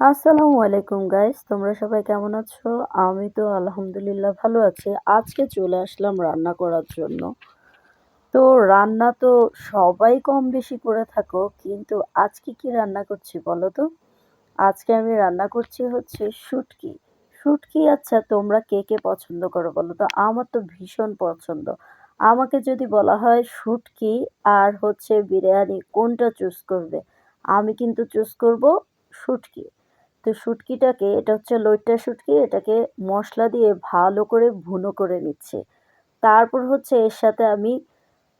আসসালামু আলাইকুম গাইস তোমরা সবাই কেমন আছো? আমি তো আলহামদুলিল্লাহ ভালো আছি। আজকে চলে আসলাম রান্না করার জন্য। তো রান্না তো সবাই কম বেশি করে থাকো, কিন্তু আজকে কি রান্না করছি বলো তো? আজকে আমি রান্না করছি হচ্ছে শুটকি। শুটকি আচ্ছা তোমরা কে কে পছন্দ করো বলো তো? আমার তো ভীষণ পছন্দ। আমাকে যদি বলা হয় শুটকি আর হচ্ছে বিরিয়ানি, কোনটা চুজ করবে? আমি কিন্তু চুজ করব শুটকি। তো শুটকিটাকে, এটা হচ্ছে লইট্টা শুটকি, এটাকে মশলা দিয়ে ভালো করে ভুনো করে নিচ্ছে। তারপর হচ্ছে এর সাথে আমি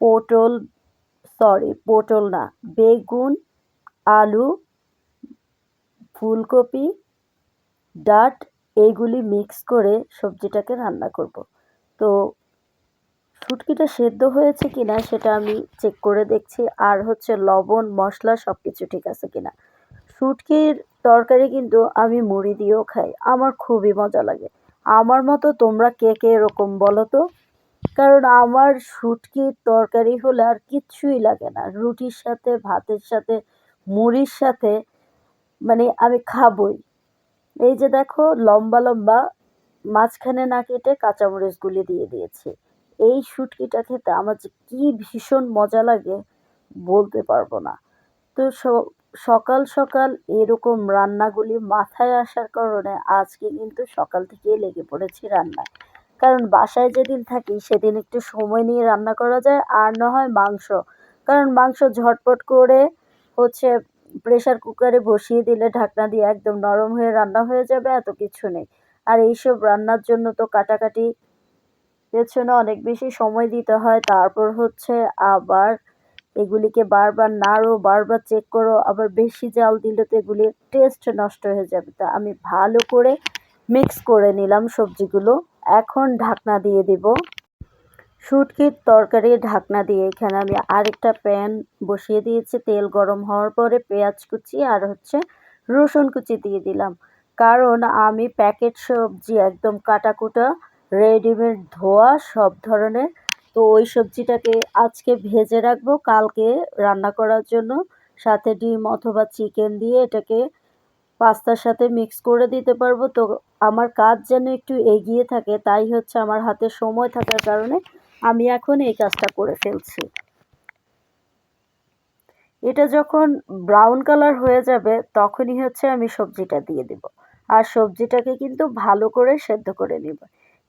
পটল সরি পটল না, বেগুন, আলু, ফুলকপি, ডাট এইগুলি মিক্স করে সবজিটাকে রান্না করব। তো শুটকিটা সেদ্ধ হয়েছে কিনা সেটা আমি চেক করে দেখছি, আর হচ্ছে লবণ, মশলা সব কিছু ঠিক আছে কিনা। শুটকির তরকারি কিন্তু আমি মুড়ি দিয়েও খাই। আমার খুবই মজা লাগে। আমার মতো তোমরা কে কে এরকম বলো তো? কারণ আমার শুটকির তরকারি হলে আর কিচ্ছুই লাগে না। রুটির সাথে, ভাতের সাথে, মুড়ির সাথে মানে আমি খাবই। এই যে দেখো, লম্বা লম্বা মাঝখানে না কেটে কাঁচামরিচগুলি দিয়ে দিয়েছি। এই শুটকিটা খেতে আমার যে কী ভীষণ মজা লাগে বলতে পারব না। তো সকাল সকাল এরকম রান্নাগুলি মাথায় আসার কারণে আজকে কিন্তু সকাল থেকেই লেগে পড়েছি রান্নায়। কারণ বাসায় যেদিন থাকি সেদিন একটু সময় নিয়ে রান্না করা যায় আর না হয় মাংস। কারণ মাংস ঝটপট করে হচ্ছে প্রেশার কুকারে বসিয়ে দিলে ঢাকনা দিয়ে একদম নরম হয়ে রান্না হয়ে যাবে, এত কিছু নেই। আর এইসব রান্নার জন্য তো কাটাকাটি পেছনে অনেক বেশি সময় দিতে হয়। তারপর হচ্ছে আবার এগুলিকে বারবার নাড়ো, বারবার চেক করো, আবার বেশি জাল দিলে তো এগুলির টেস্ট নষ্ট হয়ে যাবে। তা আমি ভালো করে মিক্স করে নিলাম সবজিগুলো। এখন ঢাকনা দিয়ে দেব। শুটকির তরকারি ঢাকনা দিয়ে এখানে আমি আরেকটা প্যান বসিয়ে দিয়েছি। তেল গরম হওয়ার পরে পেঁয়াজ কুচি আর হচ্ছে রসুন কুচি দিয়ে দিলাম। কারণ আমি প্যাকেট সবজি একদম কাটাকুটা রেডিমেড ধোয়া, সব ধরনের তো ওই সবজিটাকে আজকে ভেজে রাখব, কালকে রান্না করার জন্য। সাথে ডিম অথবা চিকেন দিয়ে এটাকে পাস্তার সাথে মিক্স করে দিতে পারব। তো আমার কাজ যেন একটু এগিয়ে থাকে, তাই হচ্ছে আমার হাতে সময় থাকার কারণে আমি এখন এই কাজটা করে ফেলছি। এটা যখন ব্রাউন কালার হয়ে যাবে, তখনই হচ্ছে আমি সবজিটা দিয়ে দেব। আর সবজিটাকে কিন্তু ভালো করে সেদ্ধ করে নিব।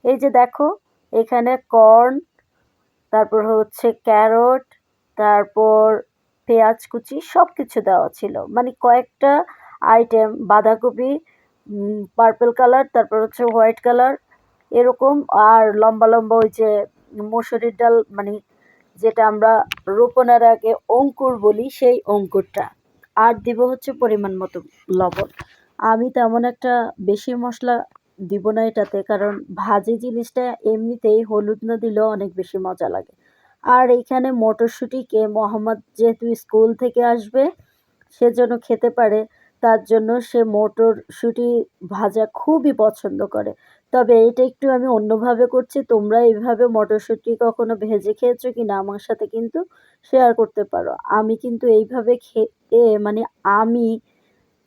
এই যে দেখো, এখানে কর্ন তারপর হচ্ছে ক্যারট, তারপর পেঁয়াজ কুচি সব কিছু দেওয়া ছিল। মানে কয়েকটা আইটেম বাঁধাকপি পার্পল কালার তারপর হচ্ছে হোয়াইট কালার এরকম। আর লম্বা লম্বা ওই যে মসুরির ডাল মানে যেটা আমরা রোপণের আগে অঙ্কুর বলি, সেই অঙ্কুরটা। আর দিব হচ্ছে পরিমাণ মতো লবণ। আমি তেমন একটা বেশি মশলা দিব না এটাতে, কারণ ভাজি জিনিসটা এমনিতেই হলুদ না দিলেও অনেক বেশি মজা লাগে। আর এইখানে মটরশুঁটিকে মোহাম্মদ যেহেতু স্কুল থেকে আসবে, সে যেন খেতে পারে, তার জন্য সে মটরশুঁটি ভাজা খুবই পছন্দ করে। তবে এটা একটু আমি অন্যভাবে করছি, তোমরা এইভাবে মটরশুঁটি কখনো ভেজে খেয়েছো কি না আমার সাথে কিন্তু শেয়ার করতে পারো। আমি কিন্তু এইভাবে খেয়ে মানে আমি,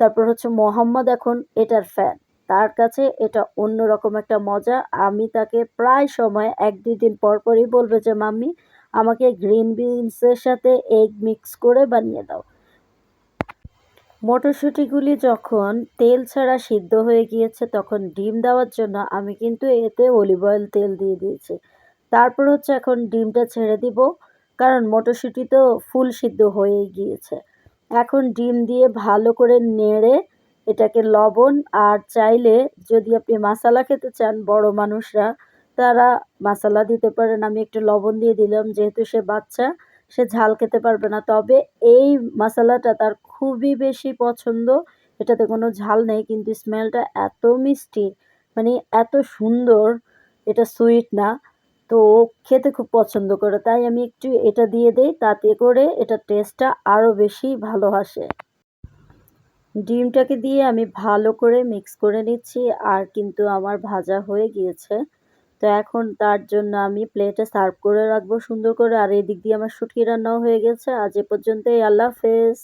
তারপর হচ্ছে মোহাম্মদ এখন এটার ফ্যান তার কাছে এটা অন্য রকম একটা মজা। আমি তাকে প্রায় সময় এক দুই দিন পর পরই বলবে যে, মাম্মি, আমাকে গ্রিন বিনসের সাথে এগ মিক্স করে বানিয়ে দাও। মটরশুঁটিগুলি যখন তেল ছাড়া সিদ্ধ হয়ে গিয়েছে, তখন ডিম দেওয়ার জন্য আমি কিন্তু এতে অলিভ অয়েল তেল দিয়ে দিয়েছি। তারপর হচ্ছে এখন ডিমটা ছেড়ে দিব, কারণ মটরশুঁটি তো ফুল সিদ্ধ হয়েই গিয়েছে। এখন ডিম দিয়ে ভালো করে নেড়ে এটাকে লবণ আর চাইলে যদি আপনি মশলা খেতে চান বড় মানুষরা, তারা মশলা দিতে পারেন। আমি একটু লবণ দিয়ে দিলাম, যেহেতু সে বাচ্চা, সে ঝাল খেতে পারবে না। তবে এই মশলাটা তার খুবই বেশি পছন্দ। এটাতে কোনো ঝাল নেই, কিন্তু স্মেলটা এত মিষ্টি মানে এত সুন্দর, এটা সুইট না। তো খেতে খুব পছন্দ করে, তাই আমি একটু এটা দিয়ে দিই, তাতে করে এটা টেস্টটা আরও বেশি ভালো আসে। ডিমটাকে দিয়ে আমি ভালো করে মিক্স করে নিচ্ছি, আর কিন্তু আমার ভাজা হয়ে গিয়েছে। তো এখন তার জন্য আমি প্লেটে সার্ভ করে রাখব সুন্দর করে, আর এদিক দিয়ে আমার শুটকি রান্নাও হয়ে গেছে। আজ এ পর্যন্তই, আল্লাহ হাফেজ।